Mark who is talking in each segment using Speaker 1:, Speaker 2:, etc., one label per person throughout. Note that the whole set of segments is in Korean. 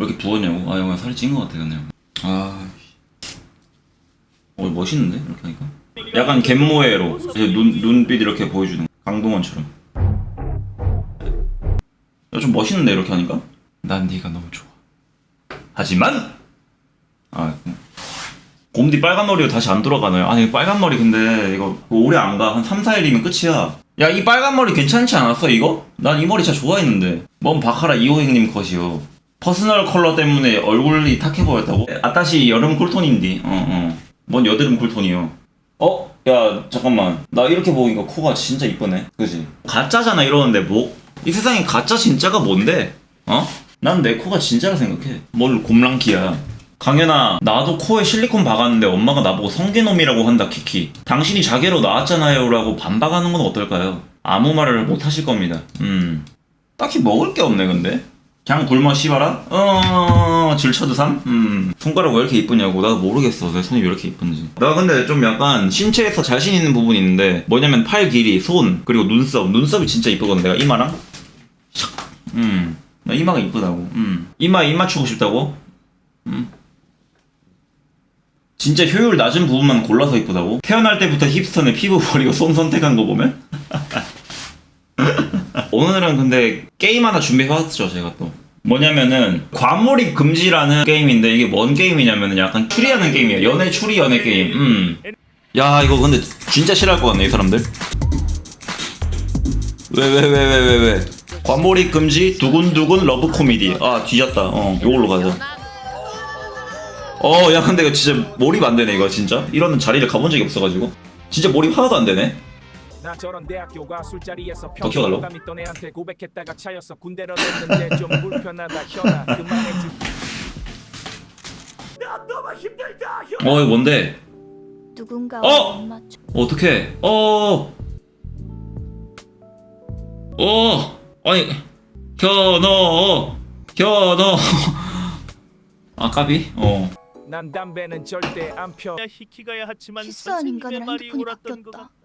Speaker 1: 왜 이렇게 부었냐고? 아 형, 살이 찐 것 같아 그냥. 아, 어 멋있는데 이렇게 하니까? 약간 갯모에로 눈 눈빛 이렇게 보여주는 강동원처럼. 야, 좀 멋있는데 이렇게 하니까? 난 네가 너무 좋아. 하지만 아 곰디 빨간 머리로 다시 안 돌아가나요? 아니 빨간 머리 근데 이거 오래 안 가. 한 3, 4일이면 끝이야. 야 이 빨간 머리 괜찮지 않았어 이거? 난 이 머리 진짜 좋아했는데. 뭔 바카라 이호행님 컷이요. 퍼스널 컬러 때문에 얼굴이 탁해 보였다고? 아따시 여름 쿨톤인디. 어 어. 뭔 여드름 쿨톤이요. 어? 야 잠깐만. 나 이렇게 보니까 코가 진짜 이쁘네. 그지? 가짜잖아 이러는데 뭐? 이 세상에 가짜 진짜가 뭔데? 어? 난 내 코가 진짜라 생각해. 뭘 곰랑키야. 강현아, 나도 코에 실리콘 박았는데 엄마가 나보고 성게놈이라고 한다, 키키. 당신이 자개로 나왔잖아요, 라고 반박하는 건 어떨까요? 아무 말을 못 하실 겁니다. 음. 딱히 먹을 게 없네, 근데. 그냥 굶어 씨발아? 어, 질쳐드삼? 음. 손가락 왜 이렇게 이쁘냐고. 나도 모르겠어. 내 손이 왜 이렇게 이쁜지. 나 근데 좀 약간 신체에서 자신 있는 부분이 있는데, 뭐냐면 팔 길이, 손, 그리고 눈썹. 눈썹이 진짜 이쁘거든, 내가 이마랑. 샥. 음. 나 이마가 이쁘다고. 음. 이마, 입 맞추고 싶다고? 진짜 효율 낮은 부분만 골라서 이쁘다고? 태어날 때부터 힙스터는 피부 버리고 손 선택한 거 보면? 오늘은 근데 게임 하나 준비해왔죠 제가 또 뭐냐면은 과몰입 금지라는 게임인데 이게 뭔 게임이냐면은 약간 추리하는 게임이에요 연애 추리 연애 게임 음. 야 이거 근데 진짜 싫어할 것 같네 이 사람들 왜 왜 왜 왜 왜왜 과몰입 금지 두근두근 러브 코미디 아 뒤졌다 어 이걸로 가자 어, 야, 근데 이거 진짜 몰입 안 되네, 이거 진짜. 이런 자리를 가본 적이 없어가지고. 진짜 몰입 하나도 안 되네.
Speaker 2: 나 저런 대학교가 술자리에서? 평소감 있던 애한테 고백했다가 차였어 군대로 됐는데 좀 불편하다 현아 그만해 주... 나 너무 힘들다 현아
Speaker 1: 어, 이거 뭔데?
Speaker 3: 누군가
Speaker 1: 어!
Speaker 3: 못 맞춰.
Speaker 1: 어떡해. 어. 어. 아니, 현어. 현어. 아, 까비? 어.
Speaker 2: 난 담배는 절대 안 펴.
Speaker 4: 히키가야 하지만
Speaker 3: 키스한
Speaker 4: 선생님의 말이
Speaker 3: 핸드폰이
Speaker 4: 옳았던 것
Speaker 3: 바뀌었다.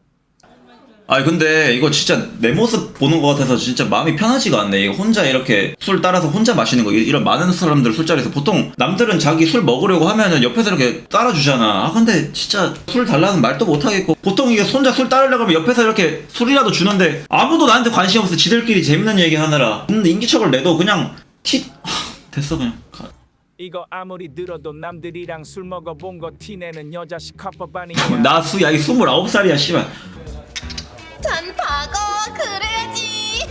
Speaker 1: 아니, 근데 이거 진짜 내 모습 보는 것 같아서 진짜 마음이 편하지가 않네. 이거 혼자 이렇게 술 따라서 혼자 마시는 거. 이런 많은 사람들 술자리에서 보통 남들은 자기 술 먹으려고 하면은 옆에서 이렇게 따라주잖아. 아, 근데 진짜 술 달라는 말도 못 하겠고. 보통 이게 혼자 술 따르려고 하면 옆에서 이렇게 술이라도 주는데 아무도 나한테 관심 없어. 지들끼리 재밌는 얘기 하느라. 근데 인기척을 내도 그냥 티, 하, 됐어, 그냥. 가.
Speaker 2: 이거 아무리 들어도 남들이랑 술 먹어본 거 티내는 여자식 카퍼 반이야
Speaker 1: 나 수, 야, 이 29살이야, 씨발.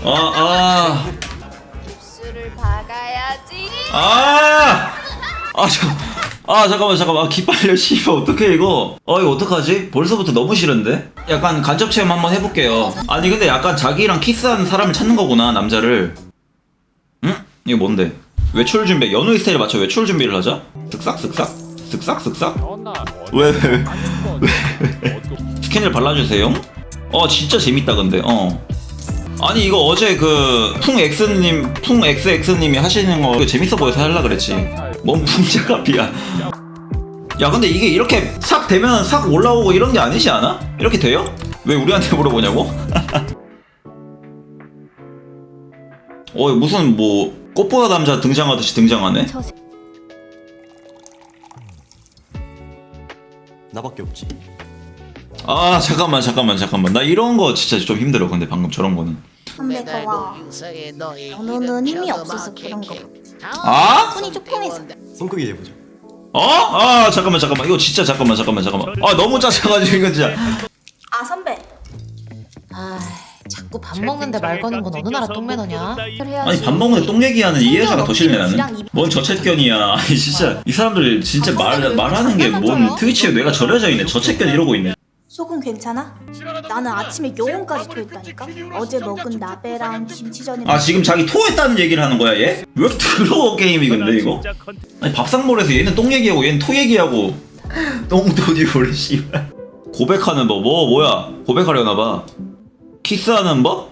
Speaker 1: 아, 아,
Speaker 3: 입술을 박아야지.
Speaker 1: 아! 아, 잠깐. 아, 잠깐만, 잠깐만. 아, 기빨려, 씨발. 어떡해, 이거. 어, 이거 어떡하지? 벌써부터 너무 싫은데? 약간 간접 체험 한번 해볼게요. 아니, 근데 약간 자기랑 키스하는 사람을 찾는 거구나, 남자를. 응? 이게 뭔데? 외출 준비, 연우 스타일에 맞춰 외출 준비를 하자? 쓱싹, 쓱싹. 쓱싹, 쓱싹. 왜, 왜, 왜? 스캔을 발라주세요. 어, 진짜 재밌다, 근데, 어. 아니 이거 어제 그 풍X님 풍XX님이 하시는 거 그거 재밌어 보여서 하려 그랬지 뭔 풍자카피야 야 근데 이게 이렇게 싹 되면 싹 올라오고 이런 게 아니지 않아? 이렇게 돼요? 왜 우리한테 물어보냐고? 어 무슨 뭐 꽃보다 남자 등장하듯이 등장하네
Speaker 5: 나밖에 없지.
Speaker 1: 아 잠깐만 잠깐만 잠깐만 나 이런 거 진짜 좀 힘들어 근데 방금 저런 거는
Speaker 3: 선배가 와. 연우는 힘이 없어서 그런 거.
Speaker 1: 아?
Speaker 3: 손이 조그매서.
Speaker 5: 손 크기 해보자.
Speaker 1: 어? 아 잠깐만 잠깐만 이거 진짜 잠깐만 잠깐만 잠깐만 아 너무 짜져가지고 이거 진짜
Speaker 3: 아 선배.
Speaker 6: 아, 자꾸 밥 먹는데 말 거는 건 어느 나라 똥매너냐?
Speaker 1: 아니 밥 먹는데 똥 얘기하는 이 여자가 더 싫네 나는 뭔 저체견이야 아니 진짜 이 사람들 진짜
Speaker 3: 아,
Speaker 1: 말, 말하는 게 뭔? 트위치에 뇌가 절여져 있네 저체견 이러고 있네
Speaker 3: 속은 괜찮아? 나는 아침에 영혼까지 토했다니까. 어제 먹은 나베랑 김치전에.
Speaker 1: 아 지금 자기 토했다는 얘기를 하는 거야 얘? 왜 더러워 게임이 근데 이거? 아니 밥상머리에서 얘는 똥 얘기하고 얘는 토 얘기하고 똥도디올 씨발 고백하는 법 뭐 뭐야 고백하려나 봐 키스하는 법?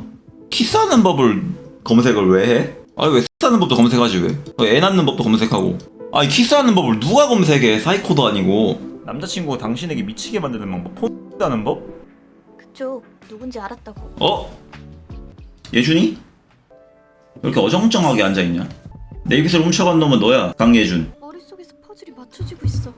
Speaker 1: 키스하는 법을 검색을 왜 해? 아니 왜 키스하는 법도 검색하지 왜? 어, 애 낳는 법도 검색하고 아니 키스하는 법을 누가 검색해 사이코도 아니고 남자친구가 당신에게 미치게 만드는 방법 폰다는 법?
Speaker 3: 그쪽 누군지 알았다고.
Speaker 1: 어? 예준이? 왜 이렇게 어정쩡하게 앉아있냐? 내 입술 훔쳐간 놈은 너야 강예준
Speaker 3: 머릿속에서 퍼즐이 맞춰지고 있어.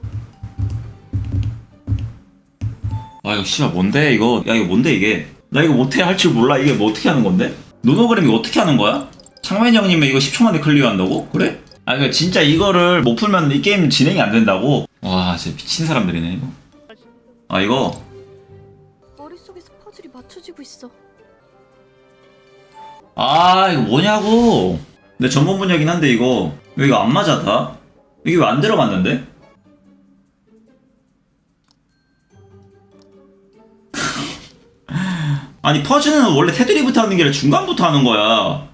Speaker 1: 아 이거 씨발 뭔데 이거 야 이거 뭔데 이게 나 이거 못해 할 줄 몰라 이게 뭐 어떻게 하는 건데 노노그램 이거 어떻게 하는 거야? 창맨 형님은 이거 10초 만에 클리어한다고? 그래? 아 이거 진짜 이거를 못 풀면 이 게임 진행이 안 된다고? 와 진짜 미친 사람들이네 이거 아 이거
Speaker 3: 머릿속에서 퍼즐이 맞춰지고 있어.
Speaker 1: 아 이거 뭐냐고 내 전문 분야긴 한데 이거 왜 이거 안 맞아 다? 이게 왜 안 들어갔는데? 아니 퍼즐은 원래 테두리부터 하는 게 아니라 중간부터 하는 거야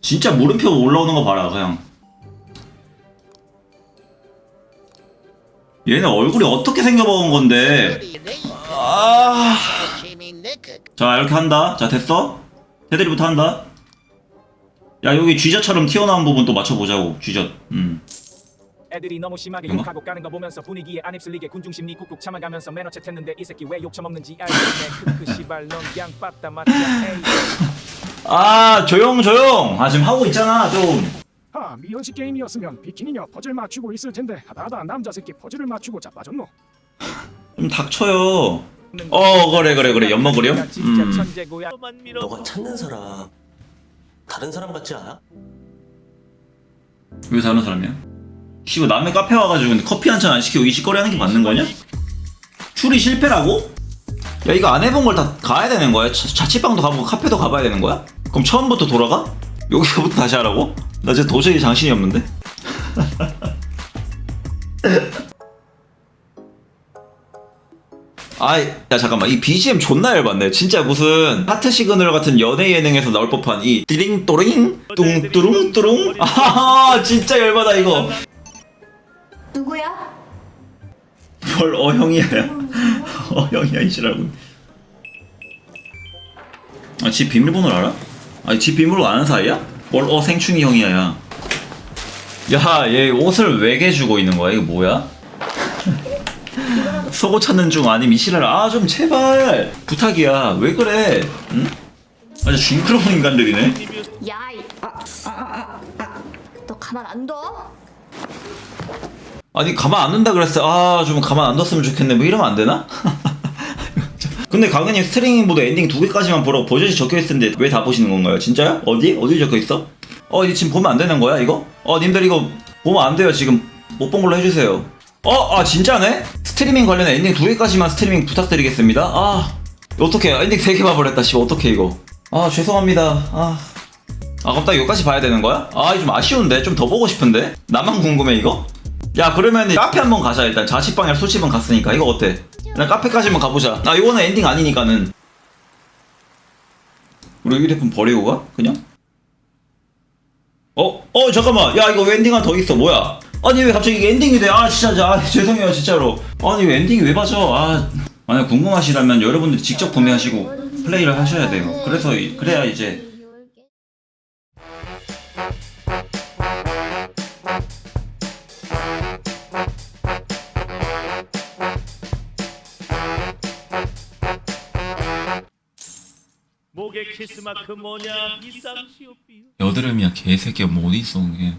Speaker 1: 진짜 물음표 올라오는 거 봐라 그냥 얘네 얼굴이 어떻게 생겨먹은 건데? 아... 자 이렇게 한다. 자 됐어? 테두리부터 한다. 야 여기 쥐젖처럼 튀어나온 부분 또 맞춰보자고 쥐젖. 음.
Speaker 2: 애들이 너무 심하게? 욕하고 까는 거 보면서 분위기에 안 휩쓸리게 군중심리 꾹꾹 참아가면서 매너 채했는데 이 새끼 왜 욕 처먹는지 알겠네. 크크 시발 넌 그냥 빠따 맞자. 에이.
Speaker 1: 아 조용 조용! 아 지금 하고 있잖아 좀
Speaker 4: 아 미연식 게임이었으면 비키니며 퍼즐 맞추고 있을 텐데 하다하다 남자 새끼 퍼즐을 맞추고 자빠졌노
Speaker 1: 좀 닥쳐요 어 그래 그래 그래?
Speaker 2: 진짜
Speaker 1: 음.
Speaker 2: 천재고야
Speaker 5: 너가 찾는 사람 다른 사람 같지 않아?
Speaker 1: 왜 다른 사람이야? 씨발 남의 카페 와가지고 근데 커피 한 잔 안 시키고 이 짓거리 하는 게 맞는 거냐? 추리 실패라고? 야 이거 안 해본 걸 다 가야 되는 거야? 자, 자취방도 가보고 카페도 가봐야 되는 거야? 그럼 처음부터 돌아가? 여기서부터 다시 하라고? 나 진짜 도저히 정신이 없는데? 아이 야 잠깐만 이 BGM 존나 열받네 진짜 무슨 하트 시그널 같은 연애 예능에서 나올 법한 이 띠링 또링 뚱뚜룽 뚜룽 아하 진짜 열받아 이거
Speaker 3: 누구야?
Speaker 1: 뭘 어형이야 어형이야 이시라고 아집 비밀번호를 알아? 아니 집 비밀번호 아는 사이야? 뭘 어생충이 형이야 야 얘 옷을 왜 개 주고 있는 거야? 이거 뭐야? 속옷 찾는 중 아님 이 시랄 아좀 제발. 부탁이야. 왜 그래? 응? 아주 징그러운 인간들이네.
Speaker 3: 야, 이, 아, 아, 아, 아, 너 가만 안 둬?
Speaker 1: 아니 가만 안 둔다 그랬어. 아 좀 가만 안 뒀으면 좋겠네. 뭐 이러면 안 되나? 근데 강은님 스트링 모드 엔딩 두 개까지만 보라고 버젓이 적혀있을 텐데 왜 다 보시는 건가요? 진짜요? 어디? 어디 적혀있어? 어 이제 지금 보면 안 되는 거야 이거? 어 님들 이거 보면 안 돼요 지금 못 본 걸로 해주세요 어? 아 진짜네? 스트리밍 관련 엔딩 두 개까지만 스트리밍 부탁드리겠습니다 아 어떡해 엔딩 세 개 봐버렸다 씨 어떡해 이거 아 죄송합니다 아 아 그럼 딱 여기까지 봐야 되는 거야? 아 좀 아쉬운데 좀 더 보고 싶은데 나만 궁금해 이거? 야 그러면 카페 한번 가자 일단 자취방이랑 술집은 갔으니까 이거 어때? 일단 카페까지만 가보자. 아 이거는 엔딩 아니니까는. 우리 휴대폰 버리고 가? 그냥? 어? 어 잠깐만. 야 이거 왜 엔딩 하나 더 있어. 뭐야? 아니 왜 갑자기 이게 엔딩이 돼? 아 진짜 아 죄송해요 진짜로. 아니 왜 엔딩이 왜 빠져? 아. 만약 궁금하시다면 여러분들이 직접 구매하시고 플레이를 하셔야 돼요. 그래서 이- 그래야 이제
Speaker 7: 키스마크 뭐냐? 이상시오삐
Speaker 1: 여드름이야 개새끼야. 뭐 어디 있어 이게